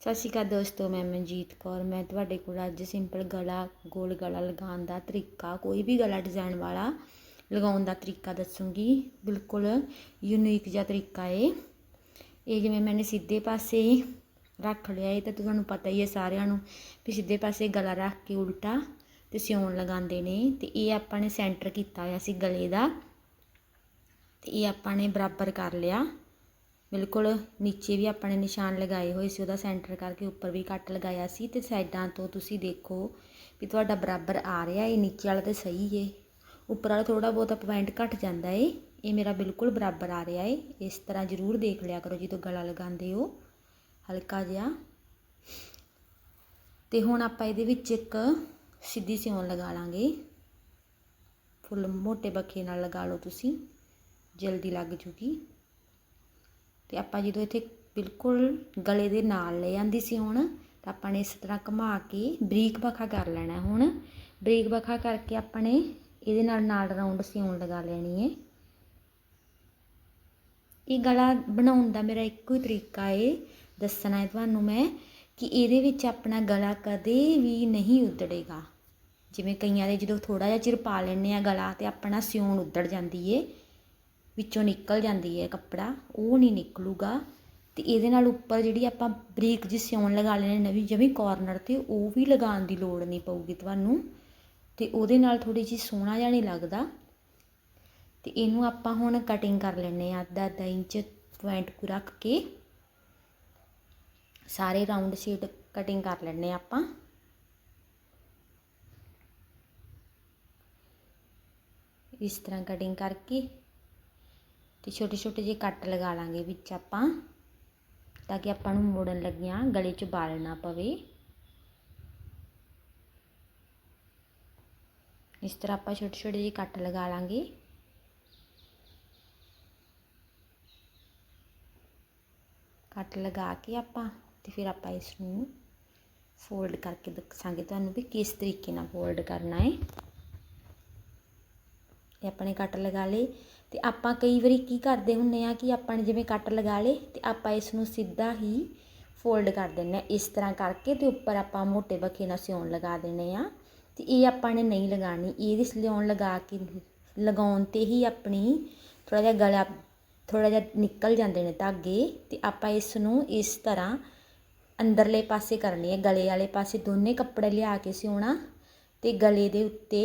ਸਤਿ ਸ਼੍ਰੀ ਅਕਾਲ ਦੋਸਤੋ, ਮੈਂ ਮਨਜੀਤ ਕੌਰ। ਮੈਂ ਤੁਹਾਡੇ ਕੋਲ ਅੱਜ ਸਿੰਪਲ ਗਲਾ, ਗੋਲ ਗਲਾ ਲਗਾਉਣ ਦਾ ਤਰੀਕਾ, ਕੋਈ ਵੀ ਗਲਾ ਡਿਜ਼ਾਈਨ ਵਾਲਾ ਲਗਾਉਣ ਦਾ ਤਰੀਕਾ ਦੱਸੂੰਗੀ। ਬਿਲਕੁਲ ਯੂਨੀਕ ਜਿਹਾ ਤਰੀਕਾ ਏ। ਇਹ ਜਿਵੇਂ ਮੈਨੇ ਸਿੱਧੇ ਪਾਸੇ ਰੱਖ ਲਿਆ ਇਹ ਤਾਂ ਤੁਹਾਨੂੰ ਪਤਾ ਹੀ ਹੈ ਸਾਰਿਆਂ ਨੂੰ ਵੀ ਸਿੱਧੇ ਪਾਸੇ ਗਲਾ ਰੱਖ ਕੇ ਉਲਟਾ ਤੇ ਸਿਉਣ ਲਗਾਉਂਦੇ ਨੇ। ਤੇ ਇਹ ਆਪਾਂ ਨੇ ਸੈਂਟਰ ਕੀਤਾ ਹੋਇਆ ਸੀ ਗਲੇ ਦਾ। ਤੇ ਇਹ ਆਪਾਂ ਨੇ ਬਰਾਬਰ ਕਰ ਲਿਆ। ਬਿਲਕੁਲ ਨੀਚੇ ਵੀ ਆਪਾਂ ਨੇ ਨਿਸ਼ਾਨ ਲਗਾਏ ਹੋਏ ਸੀ, ਉਹਦਾ ਸੈਂਟਰ ਕਰਕੇ ਉੱਪਰ ਵੀ ਕੱਟ ਲਗਾਇਆ ਸੀ ਅਤੇ ਸਾਈਡਾਂ ਤੋਂ ਤੁਸੀਂ ਦੇਖੋ ਵੀ ਤੁਹਾਡਾ ਬਰਾਬਰ ਆ ਰਿਹਾ ਏ, ਨੀਚੇ ਵਾਲਾ ਤਾਂ ਸਹੀ ਏ। ਉੱਪਰ ਵਾਲਾ ਥੋੜਾ ਬਹੁਤਾ ਪੁਆਇੰਟ ਘਟ ਜਾਂਦਾ ਏ, ਇਹ ਮੇਰਾ ਬਿਲਕੁਲ ਬਰਾਬਰ ਆ ਰਿਹਾ ਏ। ਇਸ ਤਰ੍ਹਾਂ ਜ਼ਰੂਰ ਦੇਖ ਲਿਆ ਕਰੋ ਜਦੋਂ ਗਲਾ ਲਗਾਉਂਦੇ ਹੋ, ਹਲਕਾ ਜਿਹਾ। ਤੇ ਹੁਣ ਆਪਾਂ ਇਹਦੇ ਵਿੱਚ ਇੱਕ ਸਿੱਧੀ ਸਿਉਣ ਲਗਾ ਲਾਂਗੇ। ਫੁੱਲ ਮੋਟੇ ਬੱਖੇ ਨਾਲ ਲਗਾ ਲਓ ਤੁਸੀਂ, ਜਲਦੀ ਲੱਗ ਜੂਗੀ। ਤੇ ਆਪਾਂ ਜਦੋਂ ਇੱਥੇ ਬਿਲਕੁਲ ਗਲੇ ਦੇ ਨਾਲ ਲੈ ਜਾਂਦੀ ਸੀ ਹੁਣ, ਤਾਂ ਆਪਾਂ ਨੇ ਇਸ ਤਰ੍ਹਾਂ ਘੁਮਾ ਕੇ ਬਰੀਕ ਬਖਾ ਕਰ ਲੈਣਾ ਹੁਣ। ਬਰੀਕ ਬਖਾ ਕਰਕੇ ਆਪਾਂ ਨੇ ਇਹਦੇ ਨਾਲ ਨਾਲ ਰਾਉਂਡ ਸਿਉਣ ਲਗਾ ਲੈਣੀ ਹੈ। ਇਹ ਗਲਾ ਬਣਾਉਣ ਦਾ ਮੇਰਾ ਇੱਕੋ ਹੀ ਤਰੀਕਾ ਹੈ। ਦੱਸਣਾ ਹੈ ਤੁਹਾਨੂੰ ਮੈਂ ਕਿ ਇਹਦੇ ਵਿੱਚ ਆਪਣਾ ਗਲਾ ਕਦੇ ਵੀ ਨਹੀਂ ਉਧੜੇਗਾ ਜਿਵੇਂ ਕਈਆਂ ਦੇ ਜਦੋਂ ਥੋੜਾ ਜਿਹਾ ਚਿਰ ਪਾ ਲੈਣੇ ਆ ਗਲਾ ਤੇ ਆਪਣਾ ਸਿਉਣ ਉਧੜ ਜਾਂਦੀ ਏ ਵਿੱਚੋਂ ਨਿਕਲ ਜਾਂਦੀ ਹੈ ਕੱਪੜਾ, ਉਹ ਨਹੀਂ ਨਿਕਲੂਗਾ। ਅਤੇ ਇਹਦੇ ਨਾਲ ਉੱਪਰ ਜਿਹੜੀ ਆਪਾਂ ਬਰੀਕ ਜਿਹੀ ਸਿਉਣ ਲਗਾ ਲੈਣੇ ਨਵੀਂ ਜਮੀ ਕੋਰਨਰ ਤੇ, ਉਹ ਵੀ ਲਗਾਉਣ ਦੀ ਲੋੜ ਨਹੀਂ ਪਊਗੀ ਤੁਹਾਨੂੰ। ਅਤੇ ਉਹਦੇ ਨਾਲ ਥੋੜ੍ਹੀ ਜਿਹੀ ਸੋਹਣਾ ਜਿਹਾ ਨਹੀਂ ਲੱਗਦਾ। ਅਤੇ ਇਹਨੂੰ ਆਪਾਂ ਹੁਣ ਕਟਿੰਗ ਕਰ ਲੈਂਦੇ ਹਾਂ, ਅੱਧਾ ਅੱਧਾ ਇੰਚ ਪੁਆਇੰਟ ਕੋ ਰੱਖ ਕੇ। ਸਾਰੇ ਰਾਉਂਡ ਸ਼ੇਡ ਕਟਿੰਗ ਕਰ ਲੈਣੇ ਆਪਾਂ। ਇਸ ਤਰ੍ਹਾਂ ਕਟਿੰਗ ਕਰਕੇ ਤੇ ਛੋਟੇ ਛੋਟੇ ਜਿਹੇ ਕੱਟ ਲਗਾ ਲਾਂਗੇ ਵਿੱਚ ਆਪਾਂ, ਤਾਂ ਕਿ ਆਪਾਂ ਨੂੰ ਮੋੜਨ ਲੱਗਿਆਂ, ਗਲੇ 'ਚ ਬਾਲ ਨਾ ਪਵੇ। ਇਸ ਤਰ੍ਹਾਂ ਆਪਾਂ ਛੋਟੇ ਛੋਟੇ ਜਿਹੇ ਕੱਟ ਲਗਾ ਲਾਂਗੇ। ਕੱਟ ਲਗਾ ਕੇ ਆਪਾਂ ਤੇ ਫਿਰ ਆਪਾਂ ਇਸ ਨੂੰ ਫੋਲਡ ਕਰਕੇ ਦੱਸਾਂਗੇ ਤੁਹਾਨੂੰ ਵੀ ਕਿਸ ਤਰੀਕੇ ਨਾਲ ਫੋਲਡ ਕਰਨਾ ਹੈ। ਇਹ ਆਪਣੇ ਕੱਟ ਲਗਾ ਲਏ। ਅਤੇ ਆਪਾਂ ਕਈ ਵਾਰੀ ਕੀ ਕਰਦੇ ਹੁੰਦੇ ਹਾਂ ਕਿ ਆਪਾਂ ਨੇ ਜਿਵੇਂ ਕੱਟ ਲਗਾ ਲਏ ਅਤੇ ਆਪਾਂ ਇਸ ਨੂੰ ਸਿੱਧਾ ਹੀ ਫੋਲਡ ਕਰ ਦਿੰਦੇ ਹਾਂ ਇਸ ਤਰ੍ਹਾਂ ਕਰਕੇ ਅਤੇ ਉੱਪਰ ਆਪਾਂ ਮੋਟੇ ਬਖੇ ਨਾਲ ਸਿਉਣ ਲਗਾ ਦਿੰਨੇ ਆ। ਅਤੇ ਇਹ ਆਪਾਂ ਨੇ ਨਹੀਂ ਲਗਾਣੀ ਇਹਦੀ ਸਿਉਣ ਲਗਾ ਕੇ ਲਗਾਉਣ ਤੇ ਹੀ ਆਪਣੀ ਥੋੜ੍ਹਾ ਜਿਹਾ ਗਲਾ, ਥੋੜ੍ਹਾ ਜਿਹਾ ਨਿਕਲ ਜਾਂਦੇ ਨੇ ਧਾਗੇ ਅਤੇ ਆਪਾਂ ਇਸ ਨੂੰ ਇਸ ਤਰ੍ਹਾਂ ਅੰਦਰਲੇ ਪਾਸੇ ਕਰਨੀ ਹੈ ਗਲੇ ਵਾਲੇ ਪਾਸੇ ਦੋਨੇ ਕੱਪੜੇ ਲਿਆ ਕੇ ਸਿਉਣਾ ਅਤੇ ਗਲੇ ਦੇ ਉੱਤੇ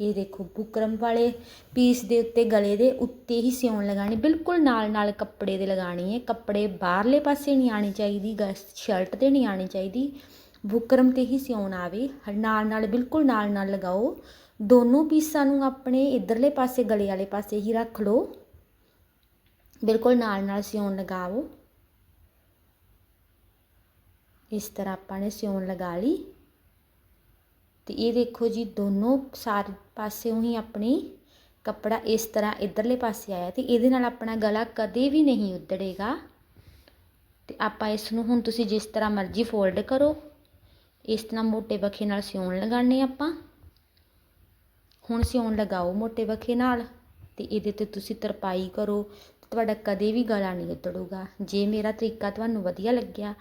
ਇਹ ਦੇਖੋ ਬੁਕਰਮ ਵਾਲੇ ਪੀਸ ਦੇ ਉੱਤੇ ਗਲੇ ਦੇ ਉੱਤੇ ਹੀ ਸਿਉਣ ਲਗਾਣੀ ਬਿਲਕੁਲ ਨਾਲ ਨਾਲ ਕੱਪੜੇ ਦੇ ਲਗਾਣੀ ਹੈ। ਕੱਪੜੇ ਬਾਹਰਲੇ ਪਾਸੇ ਨਹੀਂ ਆਣੀ ਚਾਹੀਦੀ ਸ਼ਰਟ ਤੇ ਨਹੀਂ ਆਣੀ ਚਾਹੀਦੀ। ਬੁਕਰਮ ਤੇ ਹੀ ਸਿਉਣ ਆਵੇ। ਨਾਲ ਨਾਲ, ਬਿਲਕੁਲ ਨਾਲ ਨਾਲ ਲਗਾਓ। ਦੋਨੋਂ ਪੀਸਾਂ ਨੂੰ ਆਪਣੇ ਇਧਰਲੇ ਪਾਸੇ, ਗਲੇ ਵਾਲੇ ਪਾਸੇ ਹੀ ਰੱਖ ਲਓ। ਬਿਲਕੁਲ ਨਾਲ ਨਾਲ ਸਿਉਣ ਲਗਾਓ। ਇਸ ਤਰ੍ਹਾਂ ਆਪਾਂ ਨੇ ਸਿਉਣ ਲਗਾ ਲਈ। ਅਤੇ ਇਹ ਦੇਖੋ ਜੀ, ਦੋਨੋਂ ਸਾਰੇ ਪਾਸਿਓਂ ਹੀ ਆਪਣੀ ਕੱਪੜਾ ਇਸ ਤਰ੍ਹਾਂ ਇੱਧਰਲੇ ਪਾਸੇ ਆਇਆ ਅਤੇ ਇਹਦੇ ਨਾਲ ਆਪਣਾ ਗਲਾ ਕਦੇ ਵੀ ਨਹੀਂ ਉੱਧੜੇਗਾ। ਅਤੇ ਆਪਾਂ ਇਸ ਨੂੰ ਹੁਣ ਤੁਸੀਂ ਜਿਸ ਤਰ੍ਹਾਂ ਮਰਜ਼ੀ ਫੋਲਡ ਕਰੋ। ਇਸ ਤਰ੍ਹਾਂ ਮੋਟੇ ਬਖੇ ਨਾਲ ਸਿਉਣ ਲਗਾਣੇ ਆਪਾਂ। ਹੁਣ ਸਿਉਣ ਲਗਾਓ ਮੋਟੇ ਬਖੇ ਨਾਲ ਤੇ ਇਹਦੇ ਤੇ ਤੁਸੀਂ ਤਰਪਾਈ ਕਰੋ ਤੁਹਾਡਾ ਕਦੇ ਵੀ ਗਲਾ ਨਹੀਂ ਉੱਧੜੂਗਾ। ਜੇ ਮੇਰਾ ਤਰੀਕਾ ਤੁਹਾਨੂੰ ਵਧੀਆ ਲੱਗਿਆ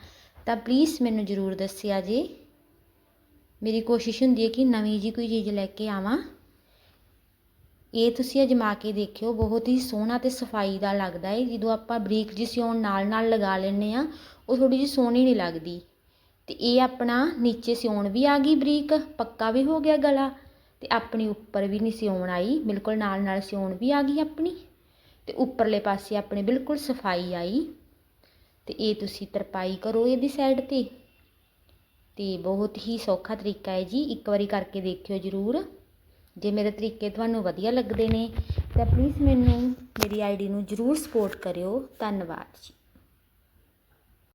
ਤਾਂ ਪਲੀਜ਼ ਮੈਨੂੰ ਜ਼ਰੂਰ ਦੱਸਿਆ ਜੀ। ਮੇਰੀ ਕੋਸ਼ਿਸ਼ ਹੁੰਦੀ ਹੈ ਕਿ ਨਵੀਂ ਜੀ ਕੋਈ ਚੀਜ਼ ਲੈ ਕੇ ਆਵਾਂ। ਇਹ ਤੁਸੀਂ ਅਜਮਾ ਕੇ ਦੇਖਿਓ, ਬਹੁਤ ਹੀ ਸੋਹਣਾ ਤੇ ਸਫ਼ਾਈ ਦਾ ਲੱਗਦਾ ਹੈ ਜਦੋਂ ਆਪਾਂ ਬਰੀਕ ਜੀ ਸਿਉਣ ਨਾਲ ਨਾਲ ਲਗਾ ਲੈਂਦੇ ਆ ਉਹ ਥੋੜੀ ਜੀ ਸੋਹਣੀ ਨਹੀਂ ਲੱਗਦੀ। ਤੇ ਇਹ ਆਪਣਾ ਨੀਚੇ ਸਿਉਣ ਵੀ ਆ ਗਈ ਬਰੀਕ, ਪੱਕਾ ਵੀ ਹੋ ਗਿਆ ਗਲਾ ਤੇ ਆਪਣੀ ਉੱਪਰ ਵੀ ਨਹੀਂ ਸਿਉਣ ਆਈ। ਬਿਲਕੁਲ ਨਾਲ ਨਾਲ ਸਿਉਣ ਵੀ ਆ ਗਈ ਆਪਣੀ ਤੇ ਉੱਪਰਲੇ ਪਾਸੇ ਆਪਣੇ ਬਿਲਕੁਲ ਸਫ਼ਾਈ ਆਈ। ਤੇ ਇਹ ਤੁਸੀਂ ਤਰਪਾਈ ਕਰੋ ਇਹਦੀ ਸਾਈਡ ਤੇ। ਅਤੇ ਬਹੁਤ ਹੀ ਸੌਖਾ ਤਰੀਕਾ ਹੈ ਜੀ। ਇੱਕ ਵਾਰੀ ਕਰਕੇ ਦੇਖਿਓ ਜ਼ਰੂਰ। ਜੇ ਮੇਰੇ ਤਰੀਕੇ ਤੁਹਾਨੂੰ ਵਧੀਆ ਲੱਗਦੇ ਨੇ, ਤਾਂ ਪਲੀਜ਼ ਮੈਨੂੰ ਮੇਰੀ ਆਈਡੀ ਨੂੰ ਜ਼ਰੂਰ ਸਪੋਰਟ ਕਰਿਓ। ਧੰਨਵਾਦ ਜੀ।